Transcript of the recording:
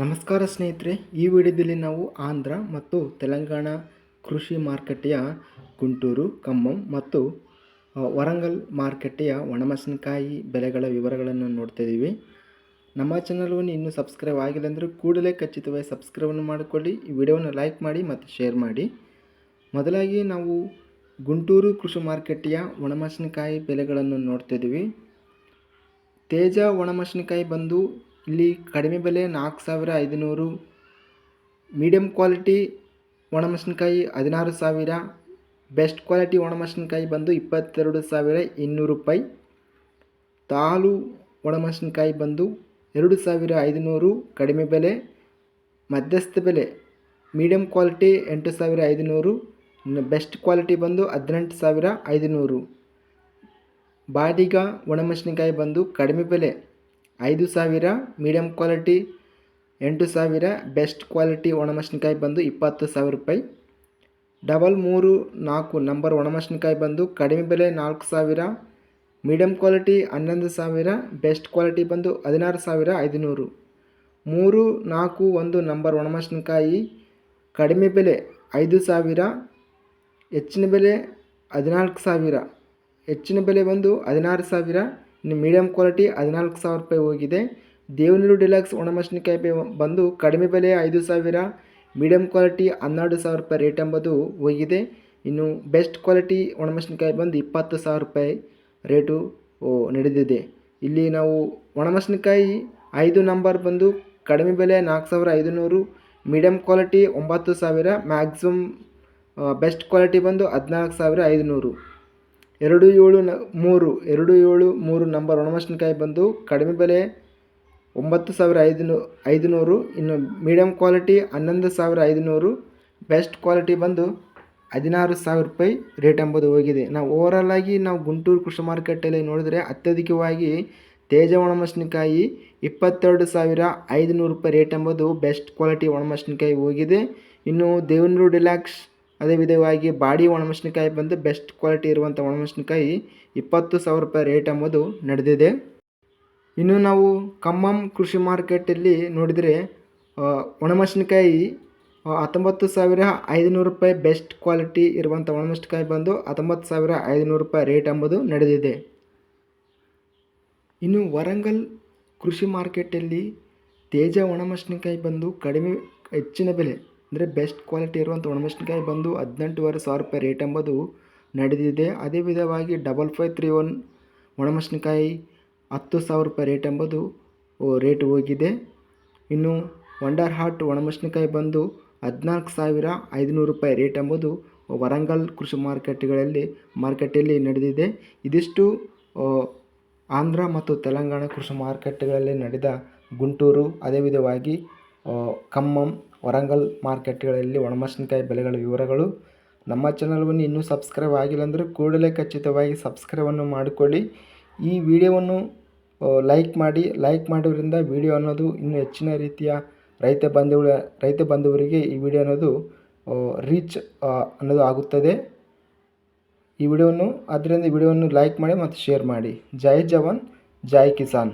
ನಮಸ್ಕಾರ ಸ್ನೇಹಿತರೆ, ಈ ವಿಡಿಯೋದಲ್ಲಿ ನಾವು ಆಂಧ್ರ ಮತ್ತು ತೆಲಂಗಾಣ ಕೃಷಿ ಮಾರುಕಟ್ಟೆಯ ಗುಂಟೂರು, ಖಮ್ಮಂ ಮತ್ತು ವರಂಗಲ್ ಮಾರುಕಟ್ಟೆಯ ಒಣಮೆಣಸಿನಕಾಯಿ ಬೆಲೆಗಳ ವಿವರಗಳನ್ನು ನೋಡ್ತಾ ಇದ್ದೀವಿ. ನಮ್ಮ ಚಾನಲ್ವನ್ನು ಇನ್ನೂ ಸಬ್ಸ್ಕ್ರೈಬ್ ಆಗಿಲ್ಲ ಅಂದರೆ ಕೂಡಲೇ ಖಚಿತವಾಗಿ ಸಬ್ಸ್ಕ್ರೈಬನ್ನು ಮಾಡಿಕೊಳ್ಳಿ, ಈ ವಿಡಿಯೋವನ್ನು ಲೈಕ್ ಮಾಡಿ ಮತ್ತು ಶೇರ್ ಮಾಡಿ. ಮೊದಲಾಗಿ ನಾವು ಗುಂಟೂರು ಕೃಷಿ ಮಾರುಕಟ್ಟೆಯ ಒಣಮೆಣಸಿನಕಾಯಿ ಬೆಲೆಗಳನ್ನು ನೋಡ್ತಾ ಇದ್ದೀವಿ. ತೇಜ ಒಣಮೆಣಸಿನಕಾಯಿ ಬಂದು ಇಲ್ಲಿ ಕಡಿಮೆ ಬೆಲೆ ನಾಲ್ಕು ಸಾವಿರ ಐದುನೂರು ಮೀಡಿಯಮ್ ಕ್ವಾಲಿಟಿ ಒಣಮೆಣಸಿನ್ಕಾಯಿ ಹದಿನಾರು ಸಾವಿರ ಬೆಸ್ಟ್ ಕ್ವಾಲಿಟಿ ಒಣಮೆಣಸಿನ್ಕಾಯಿ ಬಂದು ಇಪ್ಪತ್ತೆರಡು ಸಾವಿರ ಇನ್ನೂರು ರೂಪಾಯಿ. ತಾಲು ಒಣಮೆಣಸಿನ್ಕಾಯಿ ಬಂದು ಎರಡು ಸಾವಿರ ಐದುನೂರು, ಕಡಿಮೆ ಬೆಲೆ, ಮಧ್ಯಸ್ಥ ಬೆಲೆ ಮೀಡಿಯಮ್ ಕ್ವಾಲಿಟಿ ಎಂಟು ಸಾವಿರ ಐದುನೂರು ಬೆಸ್ಟ್ ಕ್ವಾಲಿಟಿ ಬಂದು ಹದಿನೆಂಟು ಸಾವಿರ ಐದುನೂರು. ಬಾಡಿಗ ಒಣಮೆಣಸಿನ್ಕಾಯಿ ಬಂದು ಕಡಿಮೆ ಬೆಲೆ ಐದು ಸಾವಿರ ಮೀಡಿಯಮ್ ಕ್ವಾಲಿಟಿ ಎಂಟು ಸಾವಿರ ಬೆಸ್ಟ್ ಕ್ವಾಲಿಟಿ ಒಣಮೆಣಸಿನಕಾಯಿ ಬಂದು ಇಪ್ಪತ್ತು ಸಾವಿರ ರೂಪಾಯಿ. ಡಬಲ್ ಮೂರು ನಾಲ್ಕು ನಂಬರ್ ಒಣಮೆಣಸಿನಕಾಯಿ ಬಂದು ಕಡಿಮೆ ಬೆಲೆ ನಾಲ್ಕು ಸಾವಿರ ಮೀಡಿಯಮ್ ಕ್ವಾಲಿಟಿ ಹನ್ನೊಂದು ಸಾವಿರ ಬೆಸ್ಟ್ ಕ್ವಾಲಿಟಿ ಬಂದು ಹದಿನಾರು ಸಾವಿರ ಐದುನೂರು. ಮೂರು ನಾಲ್ಕು ಒಂದು ನಂಬರ್ ಒಣಮೆಣಸಿನಕಾಯಿ ಕಡಿಮೆ ಬೆಲೆ ಐದು ಸಾವಿರ, ಹೆಚ್ಚಿನ ಬೆಲೆ ಹದಿನಾಲ್ಕು ಸಾವಿರ, ಹೆಚ್ಚಿನ ಬೆಲೆ ಬಂದು ಹದಿನಾರು ಸಾವಿರ ಮೀಡಿಯಮ್ ಕ್ವಾಲಿಟಿ ಹದಿನಾಲ್ಕು ಸಾವಿರ ರೂಪಾಯಿ ಹೋಗಿದೆ. ದೇವನೂರು ಡಿಲಕ್ಸ್ ಒಣಮೆಣಸಿನಕಾಯಿ ಬಂದು ಕಡಿಮೆ ಬೆಲೆ ಐದು ಸಾವಿರ ಮೀಡಿಯಂ ಕ್ವಾಲಿಟಿ ಹನ್ನೆರಡು ಸಾವಿರ ರೂಪಾಯಿ ರೇಟ್ ಎಂಬುದು ಹೋಗಿದೆ. ಇನ್ನು ಬೆಸ್ಟ್ ಕ್ವಾಲಿಟಿ ಒಣಮೆಣಸಿನಕಾಯಿ ಬಂದು ಇಪ್ಪತ್ತು ಸಾವಿರ ರೂಪಾಯಿ ರೇಟು ನಡೆದಿದೆ. ಇಲ್ಲಿ ನಾವು ಒಣಮೆಣಸಿನಕಾಯಿ ಐದು ನಂಬರ್ ಬಂದು ಕಡಿಮೆ ಬೆಲೆ ನಾಲ್ಕು ಸಾವಿರ ಐದುನೂರು ಮೀಡಿಯಂ ಕ್ವಾಲಿಟಿ ಒಂಬತ್ತು ಸಾವಿರ ಮ್ಯಾಕ್ಸಿಮಮ್ ಬೆಸ್ಟ್ ಕ್ವಾಲಿಟಿ ಬಂದು ಹದಿನಾಲ್ಕು ಸಾವಿರ ಐದುನೂರು. ಎರಡು ಏಳು ನ, ಮೂರು, ಎರಡು ಏಳು ಮೂರು ನಂಬರ್ ಒಣಮೆಣಸಿನಕಾಯಿ ಬಂದು ಕಡಿಮೆ ಬೆಲೆ ಒಂಬತ್ತು ಸಾವಿರ ಐದುನೂ ಐದುನೂರು ಇನ್ನು ಮೀಡಿಯಮ್ ಕ್ವಾಲಿಟಿ ಹನ್ನೊಂದು ಸಾವಿರ ಐದುನೂರು ಬೆಸ್ಟ್ ಕ್ವಾಲಿಟಿ ಬಂದು ಹದಿನಾರು ಸಾವಿರ ರೂಪಾಯಿ ರೇಟ್ ಎಂಬುದು ಹೋಗಿದೆ. ನಾವು ಓವರಾಲ್ ಆಗಿ ನಾವು ಗುಂಟೂರು ಕೃಷಿ ಮಾರುಕಟ್ಟೆಯಲ್ಲಿ ನೋಡಿದರೆ ಅತ್ಯಧಿಕವಾಗಿ ತೇಜ ಒಣಮೆಣಸಿನಕಾಯಿ ಇಪ್ಪತ್ತೆರಡು ಸಾವಿರ ಐದುನೂರು ರೂಪಾಯಿ ರೇಟ್ ಎಂಬುದು ಬೆಸ್ಟ್ ಕ್ವಾಲಿಟಿ ಒಣಮೆಣಸಿನಕಾಯಿ ಹೋಗಿದೆ. ಇನ್ನು ದೇವನೂರು ಡಿಲಾಕ್ಸ್ ಅದೇ ವಿಧವಾಗಿ ಬಾಡಿ ಒಣಮೆಣಸಿನಕಾಯಿ ಬಂದು ಬೆಸ್ಟ್ ಕ್ವಾಲಿಟಿ ಇರುವಂಥ ಒಣಮೆಣಸಿನಕಾಯಿ ಇಪ್ಪತ್ತು ಸಾವಿರ ರೂಪಾಯಿ ರೇಟ್ ಎಂಬುದು ನಡೆದಿದೆ. ಇನ್ನು ನಾವು ಖಮ್ಮಂ ಕೃಷಿ ಮಾರ್ಕೆಟಲ್ಲಿ ನೋಡಿದರೆ ಒಣಮೆಣಸಿನ್ಕಾಯಿ ಹತ್ತೊಂಬತ್ತು ಸಾವಿರ ಐದುನೂರು ರೂಪಾಯಿ ಬೆಸ್ಟ್ ಕ್ವಾಲಿಟಿ ಇರುವಂಥ ಒಣಮೆಣಸಿನಕಾಯಿ ಬಂದು ಹತ್ತೊಂಬತ್ತು ಸಾವಿರ ಐದುನೂರು ರೂಪಾಯಿ ರೇಟ್ ಎಂಬುದು ನಡೆದಿದೆ. ಇನ್ನು ವರಂಗಲ್ ಕೃಷಿ ಮಾರ್ಕೆಟಲ್ಲಿ ತೇಜ ಒಣಮೆಣಸಿನಕಾಯಿ ಬಂದು ಕಡಿಮೆ, ಹೆಚ್ಚಿನ ಬೆಲೆ ಅಂದರೆ ಬೆಸ್ಟ್ ಕ್ವಾಲಿಟಿ ಇರುವಂಥ ಒಣಮೆಣಸಿನಕಾಯಿ ಬಂದು ಹದಿನೆಂಟುವರೆ ಸಾವಿರ ರೂಪಾಯಿ ರೇಟ್ ಎಂಬುದು ನಡೆದಿದೆ. ಅದೇ ವಿಧವಾಗಿ ಡಬಲ್ ಫೈವ್ ತ್ರೀ ಒನ್ ಒಣಮೆಣಸಿನಕಾಯಿ ಹತ್ತು ಸಾವಿರ ರೂಪಾಯಿ ರೇಟ್ ಎಂಬುದು ರೇಟ್ ಹೋಗಿದೆ. ಇನ್ನು ವಂಡರ್ ಹಾರ್ಟ್ ಒಣಮೆಣಸಿನಕಾಯಿ ಬಂದು ಹದಿನಾಲ್ಕು ಸಾವಿರ ಐದುನೂರು ರೂಪಾಯಿ ರೇಟ್ ಎಂಬುದು ವರಂಗಲ್ ಕೃಷಿ ಮಾರ್ಕೆಟ್ಗಳಲ್ಲಿ, ಮಾರ್ಕೆಟಲ್ಲಿ ನಡೆದಿದೆ. ಇದಿಷ್ಟು ಆಂಧ್ರ ಮತ್ತು ತೆಲಂಗಾಣ ಕೃಷಿ ಮಾರುಕಟ್ಟೆಗಳಲ್ಲಿ ನಡೆದ ಗುಂಟೂರು, ಅದೇ ವಿಧವಾಗಿ ಖಮ್ಮಂ ವರಂಗಲ್ ಮಾರ್ಕೆಟ್ಗಳಲ್ಲಿ ಒಣಮೆಣಸಿನಕಾಯಿ ಬೆಲೆಗಳ ವಿವರಗಳು. ನಮ್ಮ ಚಾನಲ್ವನ್ನು ಇನ್ನೂ ಸಬ್ಸ್ಕ್ರೈಬ್ ಆಗಿಲ್ಲ ಅಂದರೆ ಕೂಡಲೇ ಖಚಿತವಾಗಿ ಸಬ್ಸ್ಕ್ರೈಬನ್ನು ಮಾಡಿಕೊಳ್ಳಿ. ಈ ವಿಡಿಯೋವನ್ನು ಲೈಕ್ ಮಾಡಿ, ಲೈಕ್ ಮಾಡೋದ್ರಿಂದ ವಿಡಿಯೋ ಅನ್ನೋದು ಇನ್ನೂ ಹೆಚ್ಚಿನ ರೀತಿಯ ರೈತ ಬಂಧುಗಳ ರೈತ ಬಂಧುವರಿಗೆ ಈ ವಿಡಿಯೋ ಅನ್ನೋದು ರೀಚ್ ಅನ್ನೋದು ಆಗುತ್ತದೆ. ಈ ವಿಡಿಯೋವನ್ನು ಅದರಿಂದ ವಿಡಿಯೋವನ್ನು ಲೈಕ್ ಮಾಡಿ ಮತ್ತು ಶೇರ್ ಮಾಡಿ. ಜೈ ಜವಾನ್, ಜೈ ಕಿಸಾನ್.